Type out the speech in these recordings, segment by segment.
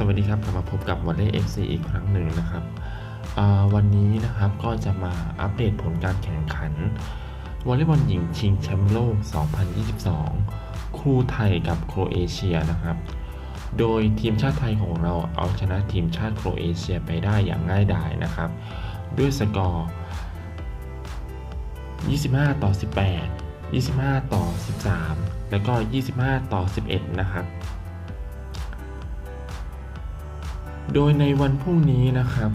สวัสดีครับกลับมาพบกับวอลเล่ FC อีกครั้งหนึ่งนะครับวันนี้นะครับก็จะมาอัปเดตผลการแข่งขันวอลเลย์บอลหญิงชิงแชมป์โลก 2022 คู่ไทยกับโครเอเชียนะครับ โดยทีมชาติไทยของเราเอาชนะทีมชาติโครเอเชียไปได้อย่างง่ายดายนะครับ ด้วยสกอร์ 25 ต่อ 18 25 ต่อ 13 แล้วก็ 25 ต่อ 11 นะครับ โดยในวันพรุ่งนี้นะครับ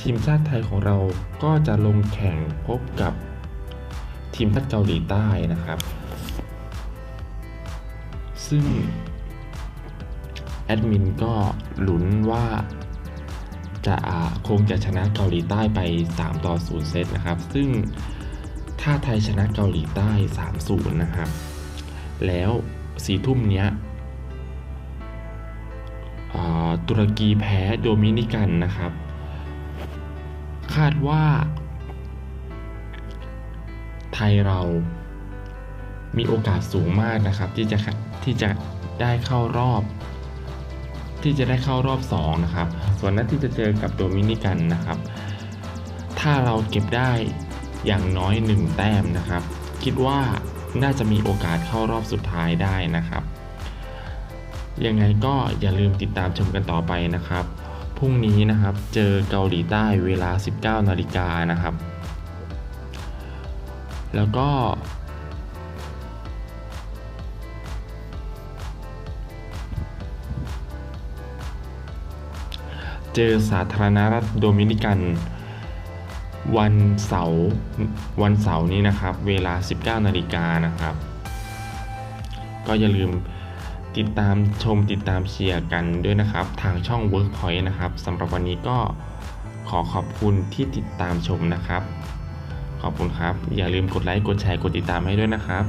ทีมชาติไทยของเราก็จะลงแข่งพบกับทีมชาติเกาหลีใต้นะครับ ซึ่งแอดมินก็ลุ้นว่าจะคงจะชนะเกาหลีใต้ไป 3 ต่อ 0 เซตนะครับ ซึ่งถ้าไทยชนะเกาหลีใต้ 3-0 นะครับ แล้วสี่ทุ่มเนี้ย ตุรกีแพ้โดมินิกันนะครับ คาดว่า ไทยเรามีโอกาสสูงมากนะครับ ที่จะที่จะได้เข้ารอบ ที่จะได้เข้ารอบ 2 นะครับ ส่วนนัดที่จะเจอกับโดมินิกันนะครับ ถ้าเราเก็บได้อย่างน้อย 1 แต้มนะครับ คิดว่าน่าจะมีโอกาสเข้ารอบสุดท้ายได้นะครับ ยังไงก็อย่าลืมติดตามชมกันต่อไปนะครับ พรุ่งนี้นะครับเจอเกาหลีใต้เวลา 19นาฬิกานะครับ แล้วก็ เจอสาธารณรัฐโดมินิกันวันเสาร์วันเสาร์นี้นะครับ เวลา 19นาฬิกานะครับ ก็อย่าลืม ติดตามชมติดตามเชียร์กันด้วยนะครับ ทางช่อง Workpoint นะครับสำหรับวันนี้ก็ขอขอบคุณที่ติดตามชมนะครับ ขอบคุณครับ อย่าลืมกดไลค์กดแชร์กดติดตามให้ด้วยนะครับ